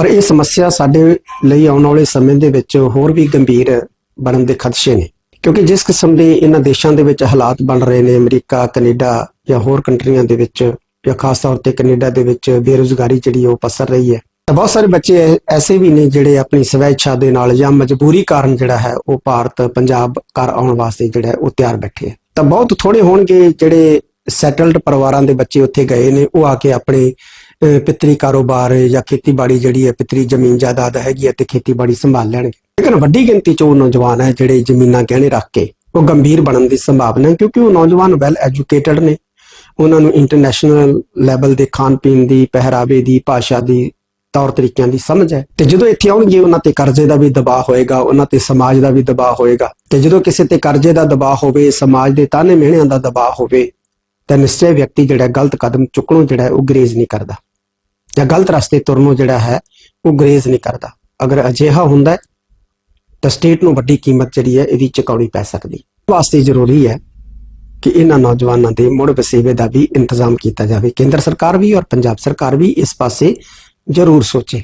ਪਰ ਇਹ ਸਮੱਸਿਆ ਸਾਡੇ ਲਈ ਆਉਣ ਵਾਲੇ ਸਮੇਂ ਦੇ ਵਿੱਚ ਹੋਰ ਵੀ ਗੰਭੀਰ ਬਣਨ ਦੇ ਖਦਸ਼ੇ ਨੇ। ਕਿਉਂਕਿ ਜਿਸ ਕਿਸਮ ਦੇ ਇਹਨਾਂ ਦੇਸ਼ਾਂ ਦੇ ਵਿੱਚ ਹਾਲਾਤ ਬਣ ਰਹੇ ਨੇ, ਅਮਰੀਕਾ, ਕੈਨੇਡਾ ਜਾਂ ਹੋਰ ਕੰਟਰੀਆਂ ਦੇ ਵਿੱਚ ਜਾਂ ਖਾਸ ਤੌਰ ਤੇ ਕੈਨੇਡਾ ਦੇ ਵਿੱਚ ਬੇਰੁਜ਼ਗਾਰੀ ਜਿਹੜੀ ਉਹ ਪਸਰ ਰਹੀ ਹੈ। ਤਾਂ ਬਹੁਤ ਸਾਰੇ ਬੱਚੇ ਐਸੇ ਵੀ ਨੇ ਜਿਹੜੇ ਆਪਣੀ ਸਵੈ ਇੱਛਾ ਦੇ ਨਾਲ ਜਾਂ ਮਜਬੂਰੀ ਕਾਰਨ ਜਿਹੜਾ ਹੈ ਉਹ ਭਾਰਤ, ਪੰਜਾਬ ਘਰ ਆਉਣ ਵਾਸਤੇ ਜਿਹੜਾ ਉਹ ਤਿਆਰ ਬੈਠੇ ਆ। ਤਾਂ ਬਹੁਤ ਥੋੜੇ ਹੋਣਗੇ ਜਿਹੜੇ ਸੈਟਲਡ ਪਰਿਵਾਰਾਂ ਦੇ ਬੱਚੇ ਉੱਥੇ ਗਏ ਨੇ, ਉਹ ਆ ਕੇ ਆਪਣੇ ਪਿੱਤਰੀ ਕਾਰੋਬਾਰ ਜਾਂ ਖੇਤੀਬਾੜੀ ਜਿਹੜੀ ਹੈ, ਪਿੱਤਰੀ ਜ਼ਮੀਨ ਜਾਇਦਾਦ ਹੈਗੀ ਹੈ ਤੇ ਖੇਤੀਬਾੜੀ ਸੰਭਾਲ ਲੈਣਗੇ। ਲੇਕਿਨ ਵੱਡੀ ਗਿਣਤੀ ਚ ਉਹ ਨੌਜਵਾਨ ਹੈ ਜਿਹੜੇ ਜ਼ਮੀਨਾਂ ਗਹਿਣੇ ਰੱਖ ਕੇ ਉਹ ਗੰਭੀਰ ਬਣਨ ਦੀ ਸੰਭਾਵਨਾ ਹੈ ਕਿਉਂਕਿ ਉਹ ਨੌਜਵਾਨ ਵੈਲ ਐਜੂਕੇਟਡ ਨੇ। ਉਹਨਾਂ ਨੂੰ ਇੰਟਰਨੈਸ਼ਨਲ ਲੈਵਲ ਦੇ ਖਾਣ ਪੀਣ ਦੀ, ਪਹਿਰਾਵੇ ਦੀ, ਭਾਸ਼ਾ ਦੀ, ਤੌਰ ਤਰੀਕਿਆਂ ਦੀ ਸਮਝ ਹੈ। ਤੇ ਜਦੋਂ ਇੱਥੇ ਆਉਣਗੇ, ਉਹਨਾਂ ਤੇ ਕਰਜ਼ੇ ਦਾ ਵੀ ਦਬਾਅ ਹੋਏਗਾ, ਉਹਨਾਂ ਤੇ ਸਮਾਜ ਦਾ ਵੀ ਦਬਾਅ ਹੋਏਗਾ। ਤੇ ਜਦੋਂ ਕਿਸੇ ਤੇ ਕਰਜ਼ੇ ਦਾ ਦਬਾਅ ਹੋਵੇ, ਸਮਾਜ ਦੇ ਤਾਨੇ ਮਿਹਣਿਆਂ ਦਾ ਦਬਾਅ ਹੋਵੇ, ਤਾਂ ਨਿਸ਼ਚੈ ਵਿਅਕਤੀ ਜਿਹੜਾ ਗਲਤ ਕਦਮ ਚੁੱਕਣੋਂ ਜਿਹੜਾ ਉਹ ਗਰੇਜ਼ ਨਹੀਂ ਕਰਦਾ। ਜਾਂ ਗਲਤ ਰਸਤੇ ਤੁਰਨੋਂ ਜਿਹੜਾ ਹੈ, ਉਹ ਗਰੇਜ਼ ਨਹੀਂ ਕਰਦਾ। ਅਗਰ ਅਜਿਹਾ ਹੁੰਦਾ ਤਾਂ ਸਟੇਟ ਨੂੰ ਵੱਡੀ ਕੀਮਤ ਜਿਹੜੀ ਹੈ, ਇਹਦੀ ਚੁਕਾਉਣੀ ਪੈ ਸਕਦੀ ਵਾਸਤੇ ਜ਼ਰੂਰੀ ਹੈ ਕਿ ਇਹਨਾਂ ਨੌਜਵਾਨਾਂ ਦੇ ਮੁੜ ਵਸੇਵੇ ਦਾ ਵੀ ਇੰਤਜ਼ਾਮ ਕੀਤਾ ਜਾਵੇ। ਕੇਂਦਰ ਸਰਕਾਰ ਵੀ ਔਰ ਪੰਜਾਬ ਸਰਕਾਰ ਵੀ ਇਸ ਪਾਸੇ ਜ਼ਰੂਰ ਸੋਚੇ।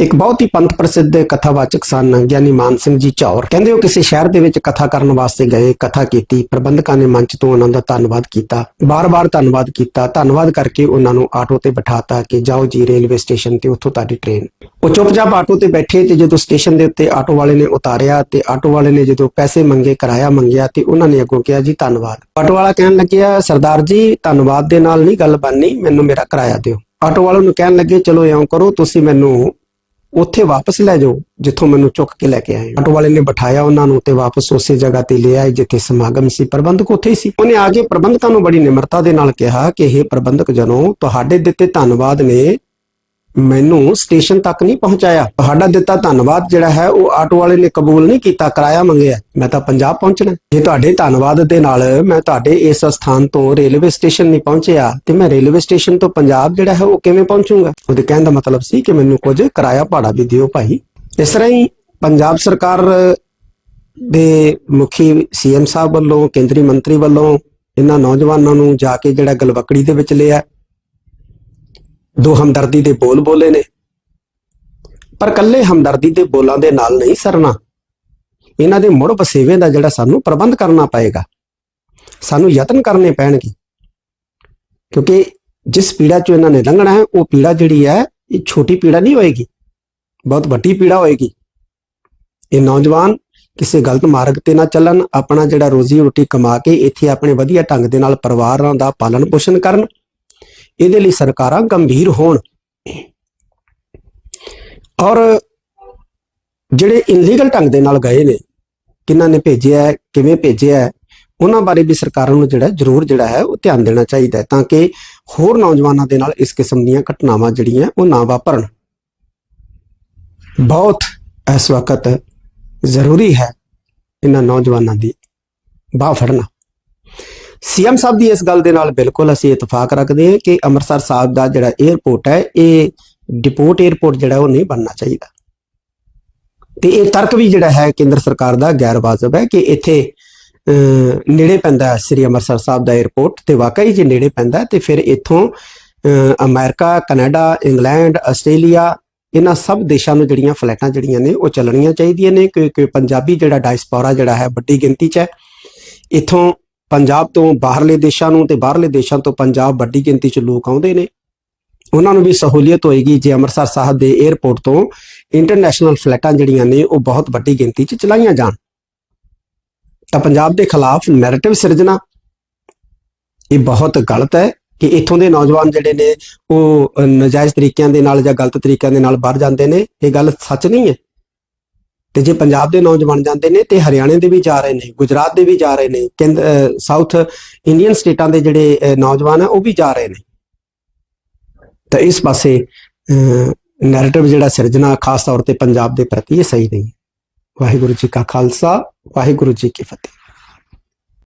ਇੱਕ ਬਹੁਤ ਹੀ ਪੰਥ ਪ੍ਰਸਿੱਧ ਕਥਾਵਾਚਕ ਸਨ, ਗਿਆਨੀ ਮਾਨ ਸਿੰਘ ਜੀ ਚੌਰ। ਕਹਿੰਦੇ ਉਹ ਕਿਸੇ ਸ਼ਹਿਰ ਦੇ ਵਿੱਚ ਕਥਾ ਕਰਨ ਵਾਸਤੇ ਗਏ, ਕਥਾ ਕੀਤੀ, ਪ੍ਰਬੰਧਕਾਂ ਨੇ ਮੰਚ ਤੋਂ ਉਹਨਾਂ ਦਾ ਧੰਨਵਾਦ ਕੀਤਾ। ਬਾਰ-ਬਾਰ ਧੰਨਵਾਦ ਕੀਤਾ। ਧੰਨਵਾਦ ਕਰਕੇ ਉਹਨਾਂ ਨੂੰ ਆਟੋ ਤੇ ਬਿਠਾਤਾ ਕਿ ਜਾਓ ਜੀ, ਰੇਲਵੇ ਸਟੇਸ਼ਨ ਤੇ, ਉੱਥੋਂ ਤੁਹਾਡੀ ਟ੍ਰੇਨ। ਉਹ ਚੁੱਪਚਾਪ ਆਟੋ ਤੇ ਬੈਠੇ ਤੇ ਜਦੋਂ ਸਟੇਸ਼ਨ ਦੇ ਉੱਤੇ ਆਟੋ ਵਾਲੇ ਨੇ ਉਤਾਰਿਆ ਤੇ ਆਟੋ ਵਾਲੇ ਨੇ ਜਦੋਂ ਪੈਸੇ ਮੰਗੇ, ਕਿਰਾਇਆ ਮੰਗਿਆ ਤੇ ਉਹਨਾਂ ਨੇ ਅੱਗੋਂ ਕਿਹਾ, ਜੀ, ਧੰਨਵਾਦ। ਆਟੋ ਵਾਲਾ ਕਹਿਣ ਲੱਗਿਆ, ਸਰਦਾਰ ਜੀ, ਧੰਨਵਾਦ ਦੇ ਨਾਲ ਨਹੀਂ ਗੱਲ ਬਣਨੀ, ਮੈਨੂੰ ਮੇਰਾ ਕਿਰਾਇਆ ਦਿਓ। ਆਟੋ ਵਾਲੇ ਨੂੰ ਕਹਿਣ ਲੱਗੇ, ਚਲੋ ਇਉਂ ਕਰੋ, ਤੁਸੀਂ ਮੈਨੂੰ ਉੱਥੇ ਵਾਪਸ ਲੈ ਜਾਓ, ਜਿੱਥੋਂ ਮੈਨੂੰ ਚੁੱਕ ਕੇ ਲੈ ਕੇ ਆਏ ਆਟੋ ਵਾਲੇ ਨੇ ਬਿਠਾਇਆ ਉਹਨਾਂ ਨੂੰ ਤੇ ਵਾਪਸ ਉਸੇ ਜਗ੍ਹਾ ਤੇ ਲੈ ਆਏ, ਜਿੱਥੇ ਸਮਾਗਮ ਸੀ। ਪ੍ਰਬੰਧਕ ਉੱਥੇ ਹੀ ਸੀ। ਉਹਨੇ ਆ ਕੇ ਪ੍ਰਬੰਧਕਾਂ ਨੂੰ ਬੜੀ ਨਿਮਰਤਾ ਦੇ ਨਾਲ ਕਿਹਾ ਕਿ ਇਹ ਪ੍ਰਬੰਧਕ ਜਨੋ, ਤੁਹਾਡੇ ਦਿੱਤੇ ਧੰਨਵਾਦ ਨੇ ਮੈਨੂੰ ਸਟੇਸ਼ਨ ਤੱਕ ਨਹੀਂ ਪਹੁੰਚਾਇਆ। ਤੁਹਾਡਾ ਦਿੱਤਾ ਧੰਨਵਾਦ ਜਿਹੜਾ ਹੈ, ਉਹ ਆਟੋ ਵਾਲੇ ਨੇ ਕਬੂਲ ਨਹੀਂ ਕੀਤਾ, ਕਿਰਾਇਆ ਮੰਗਿਆ। ਮੈਂ ਤਾਂ ਪੰਜਾਬ ਪਹੁੰਚਣਾ। ਜੇ ਤੁਹਾਡੇ ਧੰਨਵਾਦ ਦੇ ਨਾਲ ਮੈਂ ਤੁਹਾਡੇ ਇਸ ਸਥਾਨ ਤੋਂ ਰੇਲਵੇ ਸਟੇਸ਼ਨ ਨਹੀਂ ਪਹੁੰਚਿਆ, ਤੇ ਮੈਂ ਰੇਲਵੇ ਸਟੇਸ਼ਨ ਤੋਂ ਪੰਜਾਬ ਜਿਹੜਾ ਹੈ, ਉਹ ਕਿਵੇਂ ਪਹੁੰਚੂਗਾ? ਉਹਦੇ ਕਹਿਣ ਦਾ ਮਤਲਬ ਸੀ ਕਿ ਮੈਨੂੰ ਕੁਝ ਕਿਰਾਇਆ ਭਾੜਾ ਵੀ ਦਿਓ ਭਾਈ। ਇਸ ਤਰ੍ਹਾਂ ਹੀ ਪੰਜਾਬ ਸਰਕਾਰ ਦੇ ਮੁਖੀ ਸੀਐਮ ਸਾਹਿਬ ਵੱਲੋਂ, ਕੇਂਦਰੀ ਮੰਤਰੀ ਵੱਲੋਂ ਇਹਨਾਂ ਨੌਜਵਾਨਾਂ ਨੂੰ ਜਾ ਕੇ ਜਿਹੜਾ ਗਲਵਕੜੀ ਦੇ ਵਿੱਚ ਲਿਆ। ਦੋ ਹਮਦਰਦੀ ਦੇ ਬੋਲ ਬੋਲੇ ਨੇ। ਪਰ ਕੱਲੇ ਹਮਦਰਦੀ ਦੇ ਬੋਲਾਂ ਦੇ ਨਾਲ ਨਹੀਂ ਸਰਨਾ। ਇਹਨਾਂ ਦੇ ਮੁੜ ਵਸੇਵੇ ਦਾ ਜਿਹੜਾ ਸਾਨੂੰ ਪ੍ਰਬੰਧ ਕਰਨਾ ਪਏਗਾ, ਸਾਨੂੰ ਯਤਨ ਕਰਨੇ ਪੈਣਗੇ। ਕਿਉਂਕਿ ਜਿਸ ਪੀੜਾ ਚੋਂ ਇਹਨਾਂ ਨੇ ਲੰਘਣਾ ਹੈ, ਉਹ ਪੀੜਾ ਜਿਹੜੀ ਹੈ, ਇਹ ਛੋਟੀ ਪੀੜਾ ਨਹੀਂ ਹੋਏਗੀ, ਬਹੁਤ ਵੱਡੀ ਪੀੜਾ ਹੋਏਗੀ। ਇਹ ਨੌਜਵਾਨ ਕਿਸੇ ਗਲਤ ਮਾਰਗ ਤੇ ਨਾ ਚੱਲਣ, ਆਪਣਾ ਜਿਹੜਾ ਰੋਜ਼ੀ ਰੋਟੀ ਕਮਾ ਕੇ ਇੱਥੇ ਆਪਣੇ ਵਧੀਆ ਢੰਗ ਦੇ ਨਾਲ ਪਰਿਵਾਰਾਂ ਦਾ ਪਾਲਣ ਪੋਸ਼ਣ ਕਰਨ ਇਹਦੇ ਲਈ ਸਰਕਾਰਾਂ ਗੰਭੀਰ ਹੋਣ। ਔਰ ਜਿਹੜੇ ਇਨਲੀਗਲ ਢੰਗ ਦੇ ਨਾਲ ਗਏ ਨੇ ਕਿਹਨਾਂ ਨੇ ਭੇਜਿਆ ਹੈ, ਕਿਵੇਂ ਭੇਜਿਆ ਉਹਨਾਂ ਬਾਰੇ ਵੀ ਸਰਕਾਰਾਂ ਨੂੰ ਜਿਹੜਾ ਜ਼ਰੂਰ ਜਿਹੜਾ ਹੈ ਉਹ ਧਿਆਨ ਦੇਣਾ ਚਾਹੀਦਾ ਹੈ ਤਾਂ ਕਿ ਹੋਰ ਨੌਜਵਾਨਾਂ ਦੇ ਨਾਲ ਇਸ ਕਿਸਮ ਦੀਆਂ ਘਟਨਾਵਾਂ ਜਿਹੜੀਆਂ ਉਹ ਨਾ ਵਾਪਰਨ। ਬਹੁਤ ਇਸ ਵਕਤ ਜ਼ਰੂਰੀ ਹੈ ਇਹਨਾਂ ਨੌਜਵਾਨਾਂ ਦੀ ਬਾਹ ਫੜਨਾ। ਸੀਐਮ ਸਾਹਿਬ ਦੀ ਇਸ ਗੱਲ ਦੇ ਨਾਲ ਬਿਲਕੁਲ ਅਸੀਂ ਇਤਫਾਕ ਰੱਖਦੇ ਹਾਂ ਕਿ ਅੰਮ੍ਰਿਤਸਰ ਸਾਹਿਬ ਦਾ ਜਿਹੜਾ 에어ਪੋਰਟ ਹੈ, ਇਹ ਡਿਪੋਰਟ 에어ਪੋਰਟ ਜਿਹੜਾ ਉਹ ਨਹੀਂ ਬਣਨਾ ਚਾਹੀਦਾ। ਤੇ ਇਹ ਤਰਕ ਵੀ ਜਿਹੜਾ ਹੈ ਕੇਂਦਰ ਸਰਕਾਰ ਦਾ ਗੈਰ ਵਾਜਬ ਹੈ ਕਿ ਇੱਥੇ ਨੇੜੇ ਪੈਂਦਾ ਸ੍ਰੀ ਅੰਮ੍ਰਿਤਸਰ ਸਾਹਿਬ ਦਾ 에어ਪੋਰਟ ਤੇ ਵਾਕਈ ਜੇ ਨੇੜੇ ਪੈਂਦਾ ਤੇ ਫਿਰ ਇੱਥੋਂ ਅਮਰੀਕਾ, ਕੈਨੇਡਾ, ਇੰਗਲੈਂਡ, ਆਸਟ੍ਰੇਲੀਆ, ਇਹਨਾਂ ਸਭ ਦੇਸ਼ਾਂ ਨੂੰ ਜਿਹੜੀਆਂ ਫਲਾਈਟਾਂ ਜਿਹੜੀਆਂ ਨੇ ਉਹ ਚੱਲਣੀਆਂ ਚਾਹੀਦੀਆਂ ਨੇ ਕਿਉਂਕਿ ਪੰਜਾਬੀ ਜਿਹੜਾ ਡਾਇਸਪੋਰਾ ਜਿਹੜਾ ਹੈ ਵੱਡੀ ਗਿਣਤੀ 'ਚ ਹੈ। ਇੱਥੋਂ ਪੰਜਾਬ ਤੋਂ ਬਾਹਰਲੇ ਦੇਸ਼ਾਂ ਨੂੰ ਤੇ ਬਾਹਰਲੇ ਦੇਸ਼ਾਂ ਤੋਂ ਪੰਜਾਬ ਵੱਡੀ ਗਿਣਤੀ 'ਚ ਲੋਕ ਆਉਂਦੇ ਨੇ। ਉਹਨਾਂ ਨੂੰ ਵੀ ਸਹੂਲੀਅਤ ਹੋਏਗੀ ਜੇ ਅੰਮ੍ਰਿਤਸਰ ਸਾਹਿਬ ਦੇ 에ਅਰਪੋਰਟ ਤੋਂ ਇੰਟਰਨੈਸ਼ਨਲ ਫਲਾਈਟਾਂ ਜਿਹੜੀਆਂ ਨੇ ਉਹ ਬਹੁਤ ਵੱਡੀ ਗਿਣਤੀ 'ਚ ਚਲਾਈਆਂ ਜਾਣ। ਤਾਂ ਪੰਜਾਬ ਦੇ ਖਿਲਾਫ ਨੈਰੇਟਿਵ ਸਿਰਜਣਾ ਇਹ ਬਹੁਤ ਗਲਤ ਹੈ ਕਿ ਇੱਥੋਂ ਦੇ ਨੌਜਵਾਨ ਜਿਹੜੇ ਨੇ ਉਹ ਅ, ਨਜਾਇਜ਼ ਤਰੀਕਿਆਂ ਦੇ ਨਾਲ ਜਾਂ ਗਲਤ ਤਰੀਕਿਆਂ ਦੇ ਨਾਲ ਬਾਹਰ ਜਾਂਦੇ ਨੇ। ਇਹ ਗੱਲ ਸੱਚ ਨਹੀਂ ਹੈ। ਤੇ ਜੇ ਪੰਜਾਬ ਦੇ ਨੌਜਵਾਨ ਜਾਂਦੇ ਨੇ ਤੇ ਹਰਿਆਣੇ ਦੇ ਵੀ ਜਾ ਰਹੇ ਨੇ, ਗੁਜਰਾਤ ਦੇ ਵੀ ਜਾ ਰਹੇ ਨੇ, ਕੇਂਦ- ਸਾਊਥ ਇੰਡੀਅਨ ਸਟੇਟਾਂ ਦੇ ਜਿਹੜੇ ਨੌਜਵਾਨ ਆ, ਉਹ ਵੀ ਜਾ ਰਹੇ ਨੇ। ਤਾਂ ਇਸ ਪਾਸੇ ਨੈਰੇਟਿਵ ਜਿਹੜਾ ਸਿਰਜਣਾ ਖਾਸ ਤੌਰ ਤੇ ਪੰਜਾਬ ਦੇ ਪ੍ਰਤੀ ਇਹ ਸਹੀ ਨਹੀਂ ਹੈ। ਵਾਹਿਗੁਰੂ ਜੀ ਕਾ ਖਾਲਸਾ, ਵਾਹਿਗੁਰੂ ਜੀ ਕੀ ਫਤਿਹ।